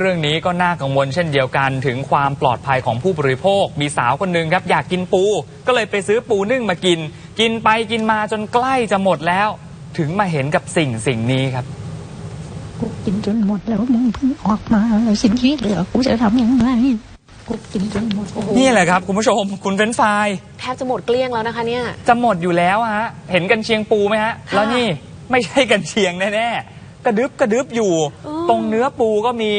เรื่องนี้ก็น่ากังวลเช่นเดียวกันถึงความปลอดภัยของผู้บริโภค มีสาวคนหนึ่งครับอยากกินปู ก็เลยไปซื้อปูนึ่งมากิน กินไปกินมาจนใกล้จะหมดแล้ว ถึงมาเห็นกับสิ่งสิ่งนี้ครับ กูกินจนหมดแล้วมึงเพิ่งออกมาแล้วสิ่งที่เหลือกูจะทำยังไงกูกินจนหมดนี่แหละครับคุณผู้ชมคุณเฟรนช์ฟรายแทบจะหมดเกลี้ยงแล้วนะคะเนี่ย จะหมดอยู่แล้วฮะ เห็นกันเชียงปูไหมฮะค่ะแล้วนี่ไม่ใช่กันเชียงแน่ๆกระดึบกระดึบอยู่อืมตรงเนื้อปูก็มี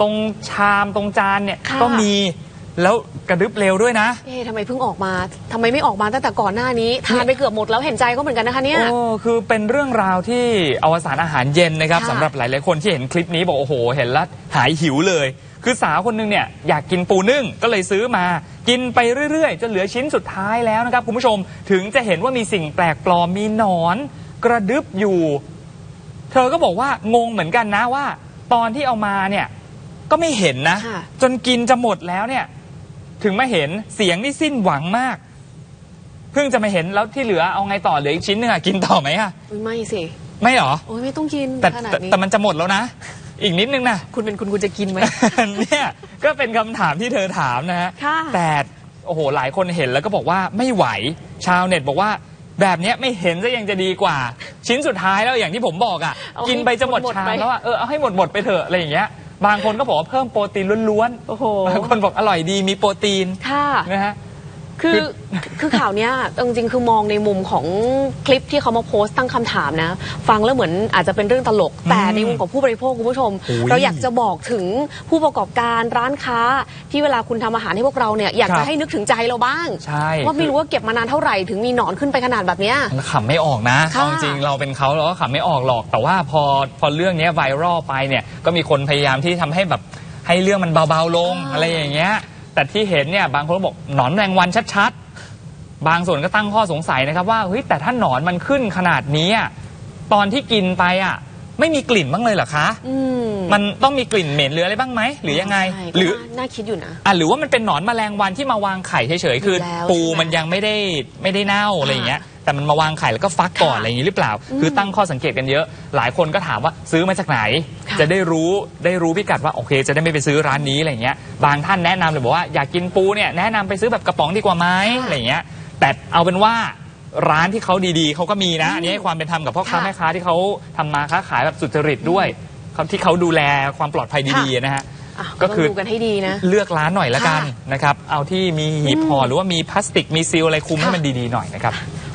ตรงชามตรงจานเนี่ยค่ะ ก็มีแล้วกระดึบเร็วด้วยนะ เอ๊ะทำไมเพิ่งออกมาทำไมไม่ออกมาตั้งแต่ก่อนหน้านี้ ทานไปเกือบหมดแล้วเห็นใจเขาเหมือนกันนะคะเนี่ย โอ้คือเป็นเรื่องราวที่อวสานอาหารเย็นนะครับค่ะสำหรับหลาย ๆ คนที่เห็นคลิปนี้บอกโอ้โห เห็นแล้วหายหิวเลย คือสาวคนหนึงเนี่ยอยากกินปูนึ่งก็เลยซื้อมา กินไปเรื่อย ๆ จนเหลือชิ้นสุดท้ายแล้วนะครับ คุณผู้ชมถึงจะเห็นว่ามีสิ่งแปลกปลอมมีหนอน กระดึบอยู่ เธอก็บอกว่างงเหมือนกันนะว่า ตอนที่เอามาเนี่ย ก็ไม่เห็นนะ ค่ะ จนกินจะหมดแล้วเนี่ย ถึงมาเห็นเสียงนี่สิ้นหวังมาก เพิ่งจะมาเห็นแล้วที่เหลือเอาไงต่อเหลืออีกชิ้นหนึงอะกินต่อไหมอะอุ๊ยไม่สิ ไม่หรอโอ้ยไม่ต้องกินแต่ขนาดแต่นี้ แต่มันจะหมดแล้วนะ อีกนิดนึงนะ คุณเป็นคุณคุณจะกินไหม เนี่ยก็เป็นคำถามที่เธอถามนะฮะค่ะ แต่โอ้โหหลายคนเห็นแล้วก็บอกว่าไม่ไหว ชาวเน็ตบอกว่า แบบเนี้ยไม่เห็นซะยังจะดีกว่า ชิ้นสุดท้ายแล้วอย่างที่ผมบอกอะ เอาให้กินไปจะหมดหมดๆชามไป แล้วอะเออเอาให้หมดหมดๆไปเถอะอะไรอย่างเงี้ย บางคนก็บอกว่าเพิ่มโปรตีนล้วนโอ้โห ๆบางคนบอกอร่อยดีมีโปรตีนค่ะ นะฮะ คือคือคือข่าวเนี้ยเอาจริงๆคือมองในมุมของคลิปที่เขามาโพสต์ตั้งคำถามนะ ฟังแล้วเหมือนอาจจะเป็นเรื่องตลก แต่ในมุมของผู้บริโภคคุณผู้ชม โอ้ยเราอยากจะบอกถึงผู้ประกอบการร้านค้าที่เวลาคุณทำอาหารให้พวกเราเนี่ยอยากครัจะบให้นึกถึงใจเราบ้างใช่ ว่าไม่รู้ว่าเก็บมานานเท่าไหร่ถึงมีหนอนขึ้นไปขนาดแบบเนี้ย ขำไม่ออกนะค่ะเอาจริงๆเราเป็นเขาเราก็ขำไม่ออกหรอก แต่ว่าพอพอเรื่องเนี้ไวรัลไปเนี่ยก็มีคนพยายามที่ทำให้แบบให้เรื่องมันเบาๆลงอ่าอะไรอย่างเงี้ย แต่ที่เห็นเนี่ยบางคนก็บอกหนอนแมลงวันชัดๆ บางส่วนก็ตั้งข้อสงสัยนะครับว่าเฮ้ยแต่ถ้าหนอนมันขึ้นขนาดนี้อะตอนที่กินไปอะ ไม่มีกลิ่นบ้างเลยเหรอคะ อืมมันต้องมีกลิ่นเหม็นหรืออะไรบ้างไหมหรือยังไง ใช่หรือก็น่าน่าคิดอยู่นะ อะหรือว่ามันเป็นหนอนแมลงวันที่มาวางไข่เฉยๆ คืออยู่แล้วปูใช่ไหมมันยังไม่ได้ไม่ได้เน่าอะไรอย่างเงี้ย แต่มันมาวางไข่แล้วก็ฟักก่อนค่ะอะไรอย่างงี้หรือเปล่าอืมคือตั้งข้อสังเกตกันเยอะ หลายคนก็ถามว่าซื้อมาจากไหนค่ะ จะได้รู้ได้รู้พิกัดว่าโอเค จะได้ไม่ไปซื้อร้านนี้อะไรอย่างเงี้ยบางท่านแนะนำเลยบอกว่าอยากกินปูเนี่ยแนะนำไปซื้อแบบกระป๋องดีกว่าไหมอะไรอย่างเงี้ยแต่เอาเป็นว่าร้านที่เขาดีๆเขาก็มีนะอันนี้ให้ความเป็นธรรมกับพ่อค้าค่ะ แม่ค้าที่เขาทำมาค้าขายแบบสุจริตด้วยเขาที่เขาดูแลความปลอดภัยดีๆนะฮะ อะก็ก็คือดูกันให้ดีนะ เลือกร้านหน่อยละกันค่ะนะครับ เอาที่มีหีบห่อหรือว่ามีพลาสติกมีซีลอะไรคลุมค่ะให้มันดีๆหน่อยนะครับ